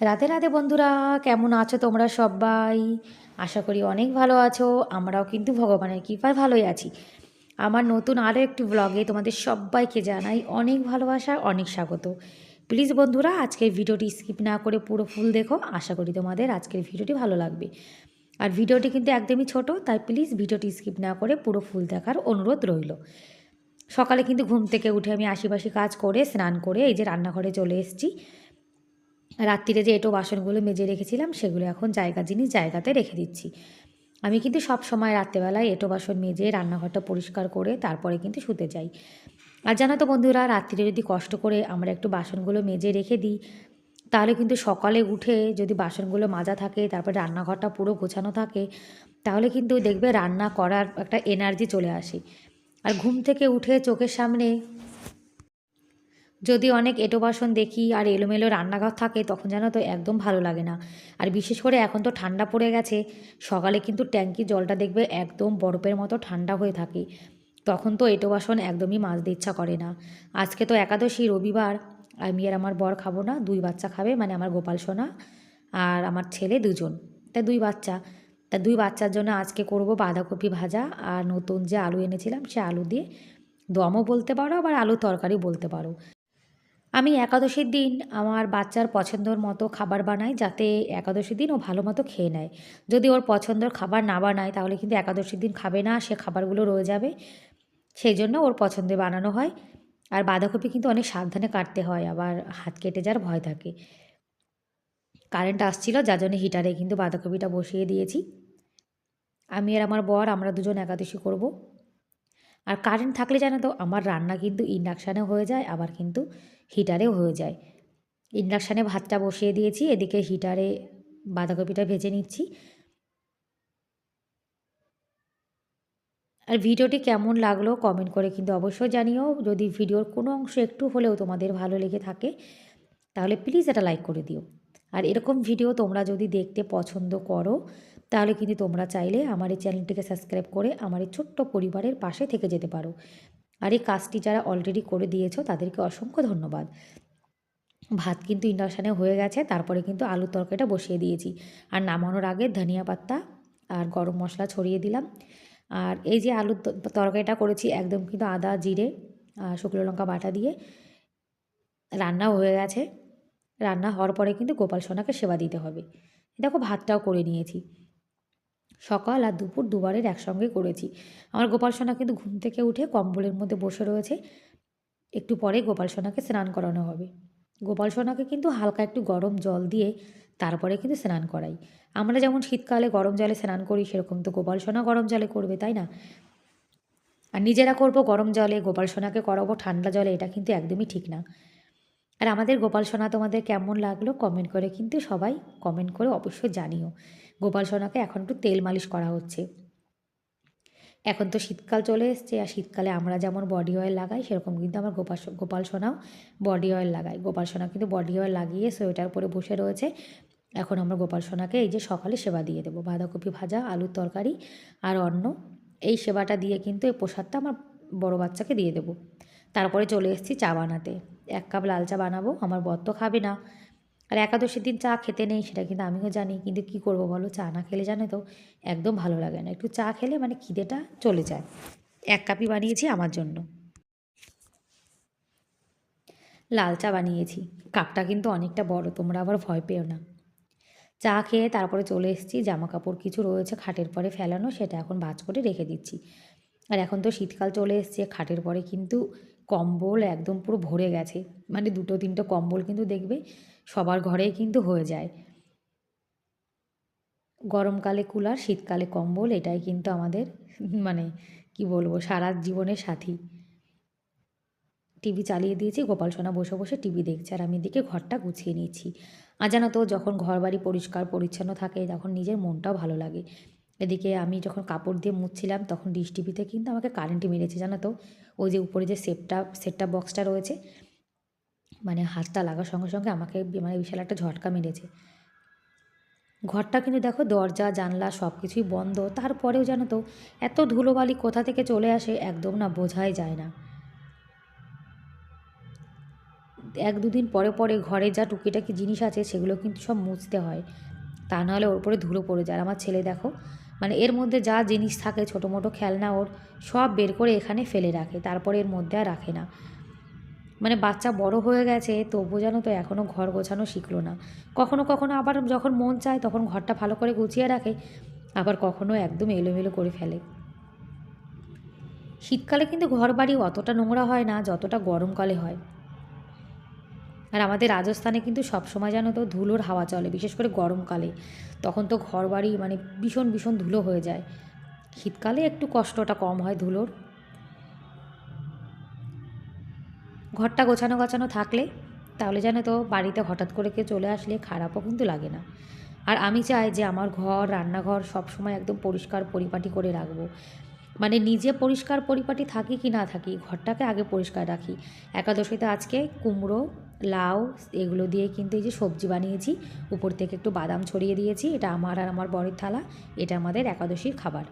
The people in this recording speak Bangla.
রাধে রাধে বন্ধুরা, কেমন আছো তোমরা সবাই? আশা করি অনেক ভালো আছো, আমরাও কিন্তু ভগবানের কৃপায় ভালোই আছি। আমার নতুন আরও একটি ব্লগে তোমাদের সবাইকে জানাই অনেক ভালোবাসা, অনেক স্বাগত। প্লিজ বন্ধুরা, আজকের ভিডিওটি স্কিপ না করে পুরো ফুল দেখো, আশা করি তোমাদের আজকের ভিডিওটি ভালো লাগবে। আর ভিডিওটি কিন্তু একদমই ছোট, তাই প্লিজ ভিডিওটি স্কিপ না করে পুরো ফুল দেখার অনুরোধ রইল। সকালে কিন্তু ঘুম থেকে উঠে আমি আশিপাশি কাজ করে, স্নান করে এই যে রান্নাঘরে চলে এসেছি। রাত্রিরে যে এঁটো বাসনগুলো মেজে রেখেছিলাম, সেগুলো এখন জায়গা জিনিস জায়গাতে রেখে দিচ্ছি। আমি কিন্তু সব সময় রাত্রেবেলায় এঁটো বাসন মেজে রান্নাঘরটা পরিষ্কার করে তারপরে কিন্তু শুতে যাই। আর জানো তো বন্ধুরা, রাত্রিরে যদি কষ্ট করে আমরা একটু বাসনগুলো মেজে রেখে দিই, তাহলে কিন্তু সকালে উঠে যদি বাসনগুলো মাজা থাকে, তারপরে রান্নাঘরটা পুরো গোছানো থাকে, তাহলে কিন্তু দেখবে রান্না করার একটা এনার্জি চলে আসে। আর ঘুম থেকে উঠে চোখের সামনে যদি অনেক এঁটো বাসন দেখি আর এলোমেলো রান্নাঘর থাকে, তখন যেন তো একদম ভালো লাগে না। আর বিশেষ করে এখন তো ঠান্ডা পড়ে গেছে, সকালে কিন্তু ট্যাঙ্কির জলটা দেখবে একদম বরফের মতো ঠান্ডা হয়ে থাকে। তখন তো এঁটো বাসন একদমই মাজতে ইচ্ছা করে না। আজকে তো একাদশী, রবিবার, আমি আর আমার বর খাব না, দুই বাচ্চা খাবে মানে আমার গোপাল সোনা আর আমার ছেলে দুজন। তা দুই বাচ্চা। তা দুই বাচ্চার জন্য আজকে করব বাঁধাকপি ভাজা আর নতুন যে আলু এনেছিলাম, সে আলু দিয়ে দমও বলতে পারো, আবার আলু তরকারি বলতে পারো। আমি একাদশীর দিন আমার বাচ্চার পছন্দর মতো খাবার বানাই যাতে একাদশীর দিন ও ভালো মতো খেয়ে নেয়। যদি ওর পছন্দর খাবার না বানায়, তাহলে কিন্তু একাদশীর দিন খাবে না, সে খাবারগুলো রয়ে যাবে। সেই জন্য ওর পছন্দে বানানো হয়। আর বাঁধাকপি কিন্তু অনেক সাবধানে কাটতে হয়, আবার হাত কেটে যাওয়ার ভয় থাকে। কারেন্ট আসছিল, যার জন্য হিটারে কিন্তু বাঁধাকপিটা বসিয়ে দিয়েছি। আমি আর আমার বর, আমরা দুজন একাদশী করব। আর কারেন্ট থাকলে জানো তো, আমার রান্না কিন্তু ইন্ডাকশানে হয়ে যায়, আবার কিন্তু হিটারেও হয়ে যায়। ইন্ডাকশানে ভাতটা বসিয়ে দিয়েছি, এদিকে হিটারে বাঁধাকপিটা ভেজে নিচ্ছি। আর ভিডিওটি কেমন লাগল কমেন্ট করে কিন্তু অবশ্যই জানিও। যদি ভিডিওর কোনো অংশ একটু হলেও তোমাদের ভালো লেগে থাকে, তাহলে প্লিজ এটা লাইক করে দিও। আর এরকম ভিডিও তোমরা যদি দেখতে পছন্দ করো তাহলে কিন্তু তোমরা চাইলে আমার এই চ্যানেলটিকে সাবস্ক্রাইব করে আমার এই ছোট্ট পরিবারের পাশে থেকে যেতে পারো। আর এই কাজটি যারা অলরেডি করে দিয়েছ, তাদেরকে অসংখ্য ধন্যবাদ। ভাত কিন্তু ইন্ডাকশানে হয়ে গেছে, তারপরে কিন্তু আলুর তরকারিটা বসিয়ে দিয়েছি। আর নামানোর আগে ধনিয়া পাত্তা আর গরম মশলা ছড়িয়ে দিলাম। আর এই যে আলুর তরকারিটা করেছি, একদম কিন্তু আদা, জিরে শুকনো লঙ্কা বাটা দিয়ে। রান্নাও হয়ে গেছে। রান্না হওয়ার পরে কিন্তু গোপাল সোনাকে সেবা দিতে হবে। দেখো ভাতটাও করে নিয়েছি। সকাল আর দুপুর দুবারের একসঙ্গে করেছি। আমার গোপাল সোনা কিন্তু ঘুম থেকে উঠে কম্বলের মধ্যে বসে রয়েছে। একটু পরে গোপাল সোনাকে স্নান করানো হবে। গোপাল সোনাকে কিন্তু হালকা একটু গরম জল দিয়ে তারপরে কিন্তু স্নান করাই। আমরা যেমন শীতকালে গরম জলে স্নান করি, সেরকম তো গোপাল সোনা গরম জলে করবে, তাই না? আর নিজেরা করব গরম জলে, গোপাল সোনাকে করাবো ঠান্ডা জলে, এটা কিন্তু একদমই ঠিক না। আর আমাদের গোপাল সোনা তোমাদের কেমন লাগল কমেন্ট করে কিন্তু সবাই কমেন্ট করে অবশ্যই জানিও। গোপাল সোনাকে এখন একটু তেল মালিশ করা হচ্ছে। এখন তো শীতকাল চলে এসছে, আর শীতকালে আমরা যেমন বডি অয়েল লাগাই, সেরকম কিন্তু আমার গোপাল গোপাল সোনাও বডি অয়েল লাগাই গোপাল সোনা কিন্তু বডি অয়েল লাগিয়ে সোয়েটার পরে বসে রয়েছে। এখন আমরা গোপাল সোনাকে এই যে সকালে সেবা দিয়ে দেবো। বাঁধাকপি ভাজা, আলুর তরকারি আর অন্ন, এই সেবাটা দিয়ে কিন্তু এই প্রসাদটা আমার বড় বাচ্চাকে দিয়ে দেবো। তারপরে চলে এসেছি চা বানাতে। এক কাপ লাল চা বানাবো, আমার বর তো খাবে না। আর একাদশীর দিন চা খেতে নেই, সেটা কিন্তু আমিও জানি, কিন্তু কি করব বলো? চা না খেলে জানে তো একদম ভালো লাগে না। একটু চা খেলে মানে খিদেটা চলে যায়। এক কাপই বানিয়েছি আমার জন্য। লাল চা বানিয়েছি। কাপটা কিন্তু অনেকটা বড়, তোমরা আবার ভয় পেও না। চা খেয়ে তারপরে চলে এসেছি জামা কাপড় কিছু রয়েছে খাটের পরে ফেলানো, সেটা এখন বাজ করে রেখে দিচ্ছি। আর এখন তো শীতকাল চলে এসছে, খাটের পরে কিন্তু কম্বল একদম পুরো ভরে গেছে। মানে দুটো, তিনটে কম্বল কিন্তু দেখবে সবার ঘরেই কিন্তু হয়ে যায়। গরমকালে কুলার, শীতকালে কম্বল, এটাই কিন্তু আমাদের মানে কি বলব, সারা জীবনের সাথী। টিভি চালিয়ে দিয়েছি, গোপাল সোনা বসে বসে টিভি দেখছে আর আমি দিকে ঘরটা গুছিয়ে নিয়েছি। আর তো, যখন ঘর বাড়ি পরিষ্কার, পরিচ্ছন্ন থাকে, তখন নিজের মনটাও ভালো লাগে। এদিকে আমি যখন কাপড় দিয়ে মুছছিলাম, তখন ডিশ টিভিতে কিন্তু আমাকে কারেন্টই মেরেছে, জানো তো? ওই যে উপরে যে সেপটা সেটটা বক্সটা রয়েছে মানে হাতটা লাগার সঙ্গে সঙ্গে আমাকে মানে বিশাল একটা ঝটকা মেরেছে। ঘরটা কিন্তু দেখো দরজা, জানলা সব কিছুই বন্ধ। তারপরেও জানো তো, এত ধুলোবালি কোথা থেকে চলে আসে একদম না বোঝাই যায় না। এক দুদিন পরে পরে ঘরে যা টুকিটাকি জিনিস আছে, সেগুলো কিন্তু সব মুছতে হয়। তা নাহলে ওর উপরে ধুলো পড়ে যায়। আমার ছেলে দেখো মানে এর মধ্যে যা জিনিস থাকে ছোটো মোটো খেলনা ওর সব বের করে এখানে ফেলে রাখে, তারপরে এর মধ্যে আর রাখে না। মানে বাচ্চা বড় হয়ে গেছে, তবু যেন তো এখনও ঘর গোছানো শিখলো না। কখনো কখনো আবার যখন মন চায় তখন ঘরটা ভালো করে গুছিয়ে রাখে, আবার কখনো একদম এলোমেলো করে ফেলে। শীতকালে কিন্তু ঘর বাড়ি অতটা নোংরা হয় না, যতটা গরমকালে হয়। আর আমাদের রাজস্থানে কিন্তু সবসময় জানো তো ধুলোর হাওয়া চলে, বিশেষ করে গরমকালে। তখন তো ঘর বাড়ি মানে ভীষণ ভীষণ ধুলো হয়ে যায়। শীতকালে একটু কষ্টটা কম হয় ধুলোর। ঘরটা গোছানো গোছানো থাকলে তাহলে জানো তো বাড়িতে হঠাৎ করে কেউ চলে আসলে খারাপও কিন্তু লাগে না। আর আমি চাই যে আমার ঘর, রান্নাঘর সব সময় একদম পরিষ্কার পরিপাটি করে রাখব। মানে নিজে পরিষ্কার পরিপাটি থাকি কি না থাকি, ঘরটাকে আগে পরিষ্কার রাখি। একাদশীতে আজকে কুমড়ো লাউ, এগুলো দিয়ে কিন্তু এই যে সবজি বানিয়েছি। উপর থেকে একটু বাদাম ছড়িয়ে দিয়েছি। এটা আমার আর আমার বরের থালা। এটা আমাদের একাদশীর খাবার।